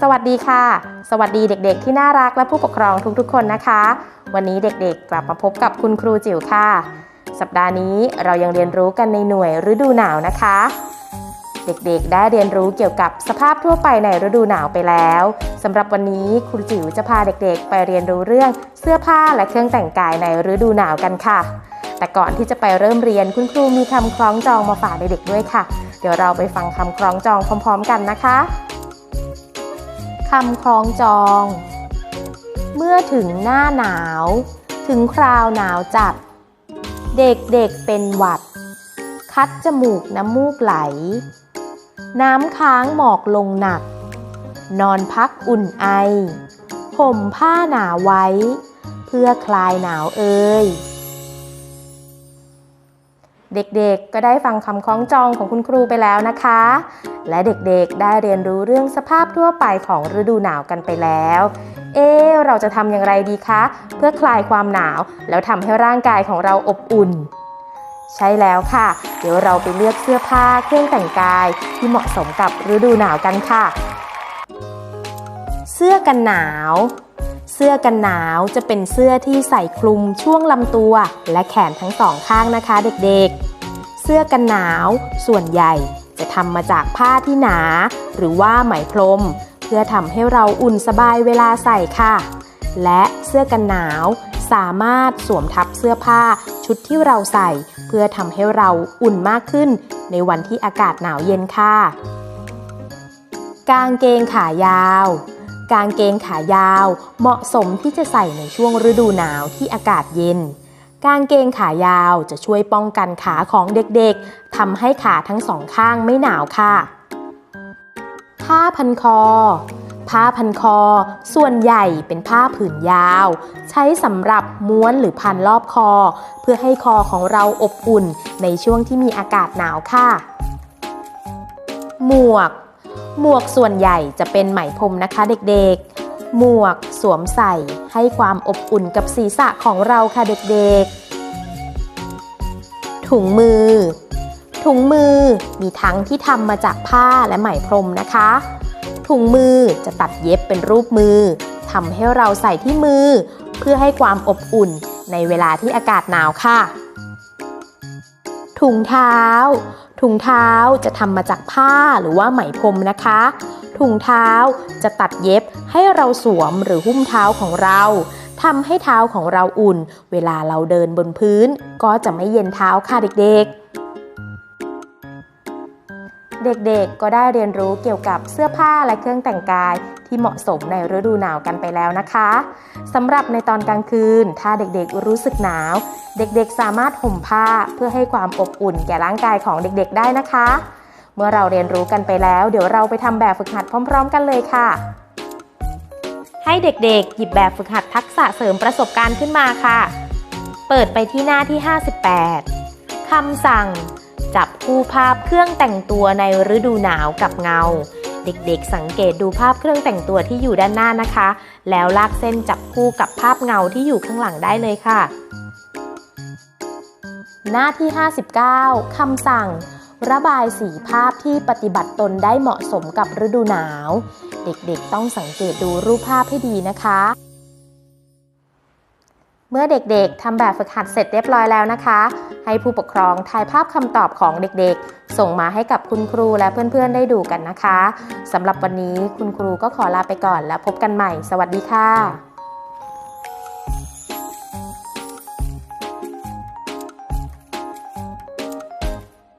สวัสดีค่ะ สวัสดีเด็กๆ ที่น่ารักและผู้ปกครองทุกๆ คนนะคะ วันนี้เด็กๆ กลับมาพบกับคุณครูจิ๋วค่ะ สัปดาห์นี้เรายังเรียนรู้กันในหน่วยฤดูหนาวนะคะ เด็กๆ ได้เรียนรู้เกี่ยวกับสภาพทั่วไปในฤดูหนาวไปแล้วสำหรับวันนี้ครูจิ๋วจะพาเด็กๆ ไปเรียนรู้เรื่องเสื้อผ้าและเครื่องแต่งกายในฤดูหนาวกันค่ะ แต่ก่อนที่จะไปเริ่มเรียนคุณครูมีคำคล้องจองมาฝากเด็กๆด้วยค่ะ เดี๋ยวเราไปฟังคำคล้องจองพร้อม ๆ กันนะคะคำคล้องจอง เมื่อถึงหน้าหนาว ถึงคราวหนาวจัด เด็กๆเป็นหวัด คัดจมูกน้ำมูกไหล น้ำค้างหมอกลงหนัก นอนพักอุ่นไอ ห่มผ้าหนาไว้ เพื่อคลายหนาวเอ่ย เด็กๆ ก็ได้ฟังคำคล้องจองของคุณครูไปแล้วนะคะ และเด็กๆ ได้เรียนรู้เรื่องสภาพทั่วไปของฤดูหนาวกันไปแล้ว เอ๊เราจะทำอย่างไรดีคะ เพื่อคลายความหนาว แล้วทำให้ร่างกายของเราอบอุ่น ใช่แล้วค่ะ เดี๋ยวเราไปเลือกเสื้อผ้าเครื่องแต่งกายที่เหมาะสมกับฤดูหนาวกันค่ะ เสื้อกันหนาว เสื้อกันหนาวจะเป็นเสื้อที่ใส่คลุมช่วงลำตัว และแขนทั้งสองข้างนะคะเด็กๆ เสื้อกันหนาวส่วนใหญ่จะทำมาจากผ้าที่หนา หรือว่าไหมพรม เพื่อทำให้เราอุ่นสบายเวลาใส่ค่ะ และเสื้อกันหนาวสามารถสวมทับเสื้อผ้าชุดที่เราใส่ เพื่อทำให้เราอุ่นมากขึ้น ในวันที่อากาศหนาวเย็นค่ะ กางเกงขายาว กางเกงขายาว เหมาะสมที่จะใส่ในช่วงฤดูหนาวที่อากาศเย็น กางเกงขายาวจะช่วยป้องกันขาของเด็กๆทำให้ขาทั้งสองข้างไม่หนาวค่ะ ผ้าพันคอ ผ้าพันคอ ส่วนใหญ่เป็นผ้าผืนยาว ใช้สำหรับม้วนหรือพันรอบคอ เพื่อให้คอของเราอบอุ่นในช่วงที่มีอากาศหนาวค่ะ หมวก หมวกส่วนใหญ่จะเป็นไหมพรมนะคะเด็กๆ หมวกสวมใส่ให้ความอบอุ่นกับศีรษะของเราค่ะเด็กๆ ถุงมือ ถุงมือมีทั้งที่ทำมาจากผ้าและไหมพรมนะคะ ถุงมือจะตัดเย็บเป็นรูปมือทำให้เราใส่ที่มือ เพื่อให้ความอบอุ่นในเวลาที่อากาศหนาวค่ะ ถุงเท้า ถุงเท้าจะทำมาจากผ้าหรือว่าไหมพรมนะคะ ถุงเท้าจะตัดเย็บให้เราสวมหรือหุ้มเท้าของเราทำให้เท้าของเราอุ่น เวลาเราเดินบนพื้น ก็จะไม่เย็นเท้าค่ะเด็กๆ เด็กๆ ก็ได้เรียนรู้เกี่ยวกับเสื้อผ้าและเครื่องแต่งกายที่เหมาะสมในฤดูหนาวกันไปแล้วนะคะสำหรับในตอนกลางคืน ถ้าเด็กๆรู้สึกหนาว เด็กๆสามารถห่มผ้าเพื่อให้ความอบอุ่นแก่ร่างกายของเด็กๆ ได้นะคะ เมื่อเราเรียนรู้กันไปแล้ว เดี๋ยวเราไปทำแบบฝึกหัดพร้อม ๆ กันเลยค่ะ ให้เด็กๆ หยิบแบบฝึกหัดทักษะเสริมประสบการณ์ขึ้นมาค่ะ เปิดไปที่หน้าที่ 58คำสั่ง จับคู่ภาพเครื่องแต่งตัวในฤดูหนาวกับเงา เด็กๆ สังเกตดูภาพเครื่องแต่งตัวที่อยู่ด้านหน้านะคะ แล้วลากเส้นจับคู่กับภาพเงาที่อยู่ข้างหลังได้เลยค่ะ หน้าที่ 59คำสั่ง ระบายสีภาพที่ปฏิบัติตนได้เหมาะสมกับฤดูหนาว เด็กๆ ต้องสังเกตดูรูปภาพให้ดีนะคะ เมื่อเด็กๆทำแบบฝึกหัดเสร็จเรียบร้อยแล้วนะคะ ให้ผู้ปกครองถ่ายภาพคำตอบของเด็กๆ ส่งมาให้กับคุณครูและเพื่อนๆได้ดูกันนะคะสำหรับวันนี้คุณครูก็ขอลาไปก่อนแล้วพบกันใหม่ สวัสดีค่ะ